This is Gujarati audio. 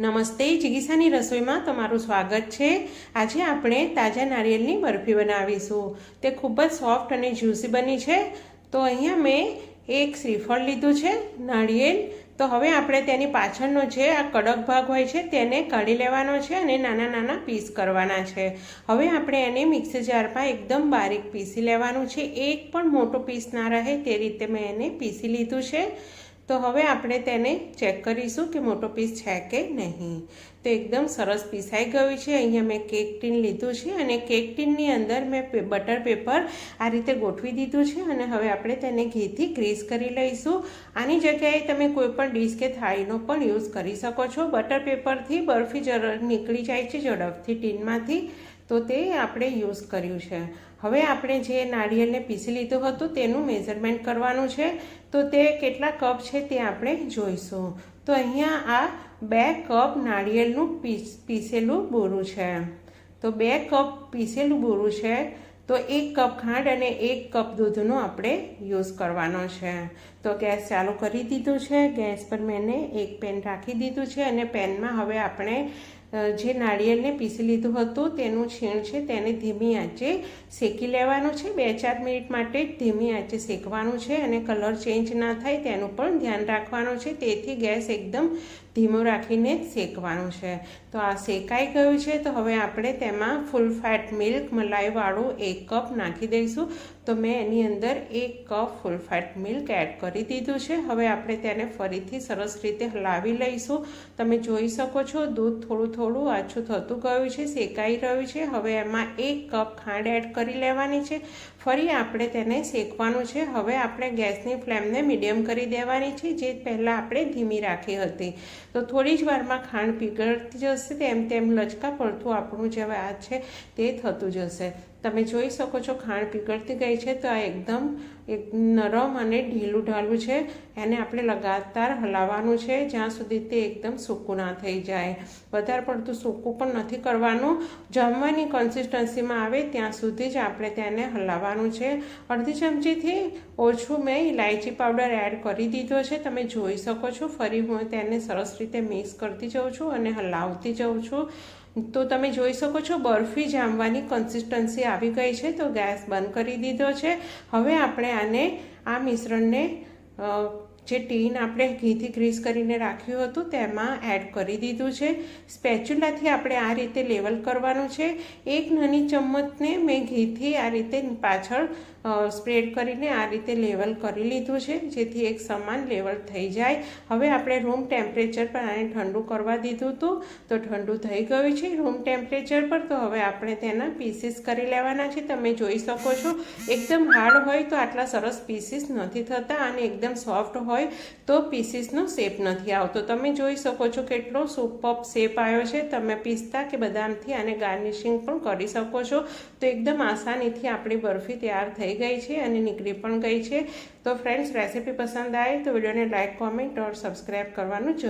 નમસ્તે જિગીસાની રસોઈમાં તમારું સ્વાગત છે. આજે આપણે તાજા નારિયેળની બરફી બનાવીશું. તે ખૂબ જ સોફ્ટ અને જ્યુસી બની છે. તો અહીંયા મેં એક શ્રીફળ લીધું છે નાળિયેર તો હવે આપણે તેની પાછળનો જે આ કડક ભાગ હોય છે, તેને કાઢી લેવાનો છે અને નાના નાના પીસ કરવાના છે. હવે આપણે એને મિક્સર જારમાં એકદમ બારીક પીસી લેવાનું છે. એક પણ મોટો પીસ ના રહે તે રીતે મેં એને પીસી લીધું છે. તો હવે આપણે તેને ચેક કરીશું કે મોટો પીસ છે કે નહીં. તો એકદમ સરસ પીસાઈ ગયું છે. અહીંયા મેં કેક ટીન લીધું છે અને કેક ટીનની અંદર મેં બટર પેપર આ રીતે ગોઠવી દીધું છે અને હવે આપણે તેને ઘીથી ગ્રીસ કરી લઈશું. આની જગ્યાએ તમે કોઈપણ ડીશ કે થાળીનો પણ યુઝ કરી શકો છો. બટર પેપરથી બરફી જર, નીકળી જાય છે ઝડપથી ટીનમાંથી. તો તે આપણે યુઝ કર્યું છે. હવે આપણે જે નાળિયેરને પીસી લીધું હતું તેનું મેઝરમેન્ટ કરવાનું છે. તો તે કેટલા કપ છે તે આપણે જોઈશું. તો અહીંયા આ બે કપ નાળિયેરનું પીસ, પીસેલું બોરું છે. તો બે કપ પીસેલું બોરું છે. તો એક કપ ખાંડ અને એક કપ દૂધનો આપણે યુઝ કરવાનો છે. તો ગેસ ચાલુ કરી દીધું છે. ગેસ પર મેં એક પેન રાખી દીધું છે અને પેનમાં હવે આપણે જે નાળિયેરને પીસી લીધું હતું, તેનું છીણ છે, તેને ધીમી આંચે શેકી લેવાનું છે. બે ચાર મિનિટ માટે ધીમી આંચે શેકવાનું છે અને કલર ચેન્જ ના થાય, તેનું પણ ધ્યાન રાખવાનું છે. તેથી ગેસ એકદમ ધીમો રાખીને જ શેકવાનું છે. તો આ શેકાઈ ગયું છે, તો હવે આપણે તેમાં ફૂલ ફેટ મિલ્ક મલાઈવાળું એક કપ નાખી દઈશું. તો મેં એની અંદર એક cup full fat milk add કરી દીધું છે. હવે આપણે તેને ફરીથી સરસ રીતે હલાવી લઈશું. તમે જોઈ શકો છો, દૂધ થોડું થોડું આછું થતું ગયું છે, શેકાઈ રહ્યું છે. હવે એમાં એક કપ ખાંડ એડ કરી લેવાની છે. ફરી આપણે તેને શેકવાનું છે. હવે આપણે ગેસની ફ્લેમને મીડિયમ કરી દેવાની છે, જે પહેલાં આપણે ધીમી રાખી હતી. તો થોડી જ વારમાં ખાંડ પીગળતી જશે તેમ તેમ લચકા પડતું આપણું જે આ છે તે થતું જશે તમે જોઈ શકો છો ખાંડ પીગળતી ગઈ છે તો આ એકદમ એક નરમ અને ઢીલું ઢાલું છે. એને આપણે લગાતાર હલાવવાનું છે જ્યાં સુધી તે એકદમ સૂકું ના થઈ જાય. વધારે પડતું સૂકું પણ નથી કરવાનું. જમવાની કન્સિસ્ટન્સીમાં આવે ત્યાં સુધી જ આપણે તેને હલાવવાનું છે. અડધી ચમચીથી ઓછું મેં ઇલાયચી પાવડર એડ કરી દીધો છે. તમે જોઈ શકો છો. ફરી હું તેને સરસ રીતે મિક્સ કરતી જાઉં છું અને હલાવતી જાઉં છું. તો તમે જોઈ શકો છો બરફી જામવાની કન્સિસ્ટન્સી આવી ગઈ છે, તો ગેસ બંધ કરી દીધો છે. હવે આપણે આને, આ મિશ્રણને જે ટીન આપણે ઘીથી ગ્રીસ કરીને રાખ્યું હતું, તેમાં એડ કરી દીધું છે. સ્પેચ્યુલાથી આપણે આ રીતે લેવલ કરવાનું છે. એક નાની ચમચને મેં ઘીથી આ રીતે પાછળ સ્પ્રેડ કરીને આ રીતે લેવલ કરી લીધું છે, જેથી એક સમાન લેવલ થઈ જાય. હવે આપણે રૂમ ટેમ્પરેચર પર આને ઠંડુ કરવા દીધું હતું, તો ઠંડુ થઈ ગયું છે રૂમ ટેમ્પરેચર પર. તો હવે આપણે તેના પીસીસ કરી લેવાના છે. તમે જોઈ શકો છો, એકદમ હાર્ડ હોય તો આટલા સરસ પીસીસ નથી થતા અને એકદમ સોફ્ટ હોય તો પીસીસનો શેપ નથી આવતો. તમે જોઈ શકો છો કેટલો સુપઅપ શેપ આવ્યો છે. તમે પિસ્તા કે બદામથી આને ગાર્નિશિંગ પણ કરી શકો છો. તો એકદમ આસાનીથી આપણી બરફી તૈયાર થઈ ગઈ છે અને નીકળી પણ ગઈ છે. તો ફ્રેન્ડ્સ રેસીપી પસંદ આવે તો વિડીયોને લાઇક કોમેન્ટ ઓર સબસ્ક્રાઈબ કરવાનું જરૂર